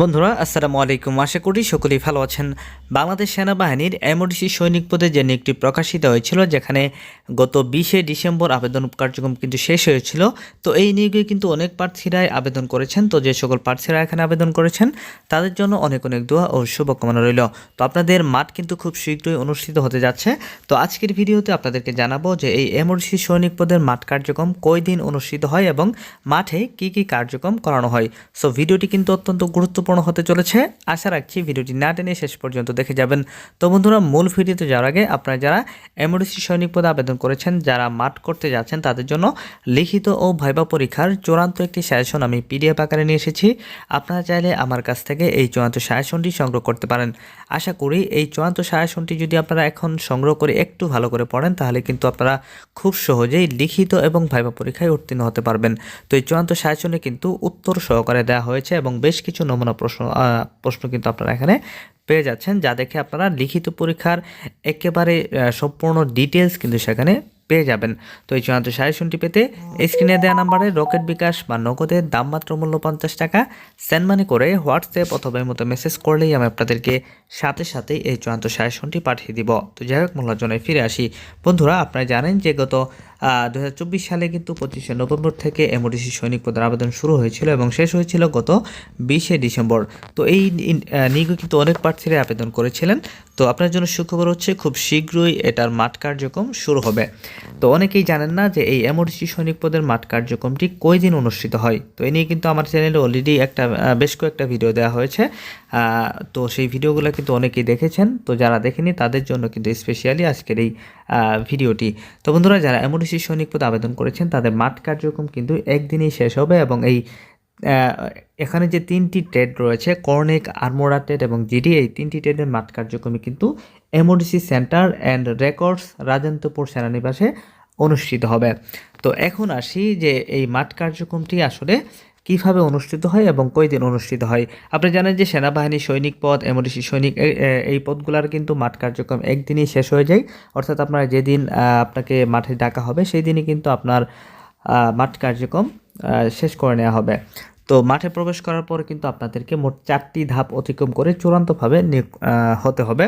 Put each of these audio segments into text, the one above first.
বন্ধুরা, আসসালামু আলাইকুম। আশা করি সকলেই ভালো আছেন। বাংলাদেশ সেনাবাহিনীর এমওডিসি সৈনিক পদে যে নিয়োগটি প্রকাশিত হয়েছিল, যেখানে গত বিশে ডিসেম্বর আবেদন কার্যক্রম কিন্তু শেষ হয়েছিল, তো এই নিয়োগে কিন্তু অনেক প্রার্থীরাই আবেদন করেছেন, তো যে সকল প্রার্থীরা এখানে আবেদন করেছেন, তাদের জন্য অনেক অনেক দোয়া ও শুভকামনা রইল। তো আপনাদের মাঠ কিন্তু খুব শীঘ্রই অনুষ্ঠিত হতে যাচ্ছে, তো আজকের ভিডিওতে আপনাদেরকে জানাব যে এই এমওডিসি সৈনিক পদের মাঠ কার্যক্রম কয় দিন অনুষ্ঠিত হয় এবং মাঠে কি কি কার্যক্রম করানো হয়। সো ভিডিওটি কিন্তু অত্যন্ত গুরুত্বপূর্ণ হতে চলেছে। আশা রাখছি ভিডিওটি না টেনে শেষ পর্যন্ত দেখে যাবেন। তো বন্ধুরা, মূল ভিডিওতে যাওয়ার আগে আপনারা যারা এমওডিসি সৈনিক পদে আবেদন করেছেন, যারা মাঠ করতে যাচ্ছেন, তাদের জন্য লিখিত ও ভাইবা পরীক্ষার চূড়ান্ত একটি সাজেশন আমি পিডিএফ আকারে নিয়ে এসেছি। আপনারা চাইলে আমার কাছ থেকে এই চূড়ান্ত সাজেশনটি সংগ্রহ করতে পারেন। আশা করি এই চূড়ান্ত সাজেশনটি যদি আপনারা এখন সংগ্রহ করে একটু ভালো করে পড়েন, তাহলে কিন্তু আপনারা খুব সহজেই লিখিত এবং ভাইবা পরীক্ষায় উত্তীর্ণ হতে পারবেন। তো এই চূড়ান্ত সাজেশনে কিন্তু উত্তর সহকারে দেওয়া হয়েছে এবং বেশ কিছু নমুনা প্রশ্ন প্রশ্ন কিন্তু আপনারা এখানে পেয়ে যাচ্ছেন। যা দেখে আপনারা লিখিত পরীক্ষার একেবারে সম্পূর্ণ ডিটেলস কিন্তু সেখানে পেয়ে যাবেন। তো এই চূড়ান্ত সাজেশনটি পেতে স্ক্রিনে দেওয়া নাম্বারে রকেট বিকাশ বা নগদের দাম মাত্র মূল্য পঞ্চাশ টাকা, সেন্ড মানি করে হোয়াটসঅ্যাপ অথবা মতো মেসেজ করলেই আমি আপনাদেরকে সাথে সাথেই এই চূড়ান্ত সাজেশনটি পাঠিয়ে দিব। তো যাই হোক মূল্য জন্য ফিরে আসি। বন্ধুরা, আপনারা জানেন যে গত দুহাজার চব্বিশ সালে কিন্তু পঁচিশে নভেম্বর থেকে এমওডিসি সৈনিক পদের আবেদন শুরু হয়েছিল এবং শেষ হয়েছিল গত বিশে ডিসেম্বর। তো এই নিয়োগে কিন্তু অনেক প্রার্থীরা আবেদন করেছিলেন। তো আপনার জন্য সুখবর হচ্ছে খুব শীঘ্রই এটার মাঠ কার্যক্রম শুরু হবে। তো অনেকেই জানেন না যে এই এমওডিসি সৈনিক পদের মাঠ কার্যক্রমটি কই দিন অনুষ্ঠিত হয়? তো এই নিয়ে কিন্তু আমার চ্যানেলে অলরেডি একটা বেশ কয়েকটা ভিডিও দেওয়া হয়েছে। তো সেই ভিডিওগুলো কিন্তু অনেকেই দেখেছেন। তো যারা দেখেনি, তাদের জন্য কিন্তু স্পেশালি আজকের এই ভিডিওটি তো বন্ধুরা, যারা এমওডিসি সৈনিক পদে আবেদন করেছেন, তাদের মাঠ কার্যক্রম কিন্তু একদিনেই শেষ হবে এবং এই এখানে যে তিনটি ট্রেড রয়েছে কর্নেক আরমোরা ট্রেড এবং জিডি, এই তিনটি ট্রেডের মাঠ কার্যক্রমে কিন্তু MODC centre and records Rajendrapur সেনানিবাসে অনুষ্ঠিত হবে। তো এখন আসি যে এই মাঠ কার্যক্রমটি আসলে কীভাবে অনুষ্ঠিত হয় এবং কই দিন অনুষ্ঠিত হয়। আপনি জানেন যে সেনাবাহিনী সৈনিক পদ, এমওডিসি সৈনিক এই- পদগুলার কিন্তু মাঠ কার্যক্রম একদিনই শেষ হয়ে যায়। অর্থাৎ আপনার যেদিন আপনাকে মাঠে ডাকা হবে সেই দিনই কিন্তু আপনার মাঠ কার্যক্রম শেষ করে নেওয়া হবে। তো মাঠে প্রবেশ করার পরে কিন্তু আপনাদেরকে মোট চারটি ধাপ অতিক্রম করে চূড়ান্তভাবে হতে হবে।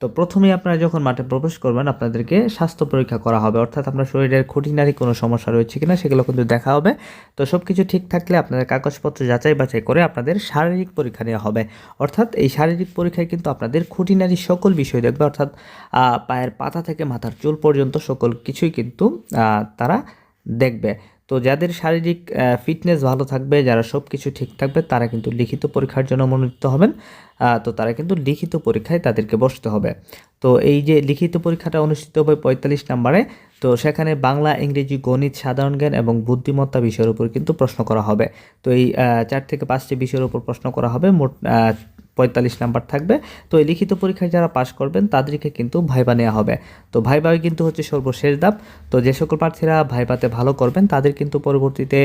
তো প্রথমেই আপনারা যখন মাঠে প্রবেশ করবেন, আপনাদেরকে স্বাস্থ্য পরীক্ষা করা হবে। অর্থাৎ আপনার শরীরের খুঁটিনারি কোনো সমস্যা রয়েছে কিনা সেগুলো কিন্তু দেখা হবে। তো সব কিছু ঠিক থাকলে আপনাদের কাগজপত্র যাচাই বাছাই করে আপনাদের শারীরিক পরীক্ষা নেওয়া হবে। অর্থাৎ এই শারীরিক পরীক্ষায় কিন্তু আপনাদের খুঁটিনারি সকল বিষয় দেখবে। অর্থাৎ পায়ের পাতা থেকে মাথার চুল পর্যন্ত সকল কিছুই কিন্তু তারা দেখবে। তো যাদের শারীরিক ফিটনেস ভালো থাকবে, যারা সব কিছু ঠিক থাকবে, তারা কিন্তু লিখিত পরীক্ষার জন্য মনোনীত হবেন। তো তারা কিন্তু লিখিত পরীক্ষায় তাদেরকে বসতে হবে। তো এই যে লিখিত পরীক্ষাটা অনুষ্ঠিত হবে পঁয়তাল্লিশ নম্বরে, তো সেখানে বাংলা, ইংরেজি, গণিত, সাধারণ জ্ঞান এবং বুদ্ধিমত্তা বিষয়ের উপর কিন্তু প্রশ্ন করা হবে। তো এই চার থেকে পাঁচটি বিষয়ের উপর প্রশ্ন করা হবে। মোট পঁয়তাল্লিশ নাম্বার থাকবে। তো এই লিখিত পরীক্ষায় যারা পাশ করবেন, তাদেরকে কিন্তু ভাইবা নেওয়া হবে। তো ভাইবাই কিন্তু হচ্ছে সর্বশেষ ধাপ। তো যে সকল প্রার্থীরা ভাইবাতে ভালো করবেন, তাদের কিন্তু পরবর্তীতে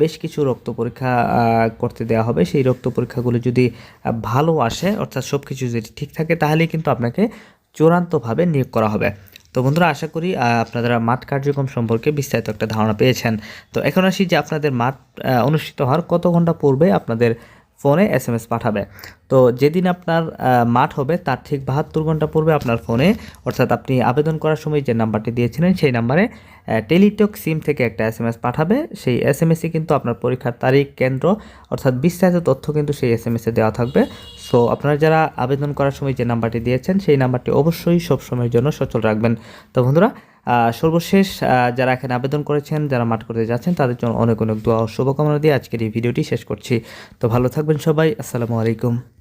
বেশ কিছু রক্ত পরীক্ষা করতে দেওয়া হবে। সেই রক্ত পরীক্ষাগুলো যদি ভালো আসে, অর্থাৎ সব কিছু যদি ঠিক থাকে, তাহলেই কিন্তু আপনাকে চূড়ান্তভাবে নিয়োগ করা হবে। তো বন্ধুরা, আশা করি আপনারা মাঠ কার্যক্রম সম্পর্কে বিস্তারিত একটা ধারণা পেয়েছেন। তো এখন আসি যে আপনাদের মাঠ অনুষ্ঠিত হওয়ার কত ঘণ্টা পূর্বে আপনাদের ফোনে এস এম এস পাঠাবে। তো যেদিন আপনার মাঠ হবে, তার ঠিক বাহাত্তর ঘণ্টা পূর্বে আপনার ফোনে, অর্থাৎ আপনি আবেদন করার সময় যে নাম্বারটি দিয়েছিলেন, সেই নাম্বারে টেলিটক সিম থেকে একটা এস এম এস পাঠাবে। সেই এস এম এসে কিন্তু আপনার পরীক্ষার তারিখ, কেন্দ্র, অর্থাৎ বিস্তারিত তথ্য কিন্তু সেই এস এম এসে দেওয়া থাকবে। সো আপনারা যারা আবেদন করার সময় যে নাম্বারটি দিয়েছেন, সেই নাম্বারটি অবশ্যই সব সময়ের জন্য সচল রাখবেন। তো বন্ধুরা সর্বশেষ যারা এখানে আবেদন করেছেন, যারা মাঠ করতে যাচ্ছেন, তাদের জন্য অনেক অনেক দোয়া ও শুভকামনা দিয়ে আজকের এই ভিডিওটি শেষ করছি। তো ভালো থাকবেন সবাই, আসসালামু আলাইকুম।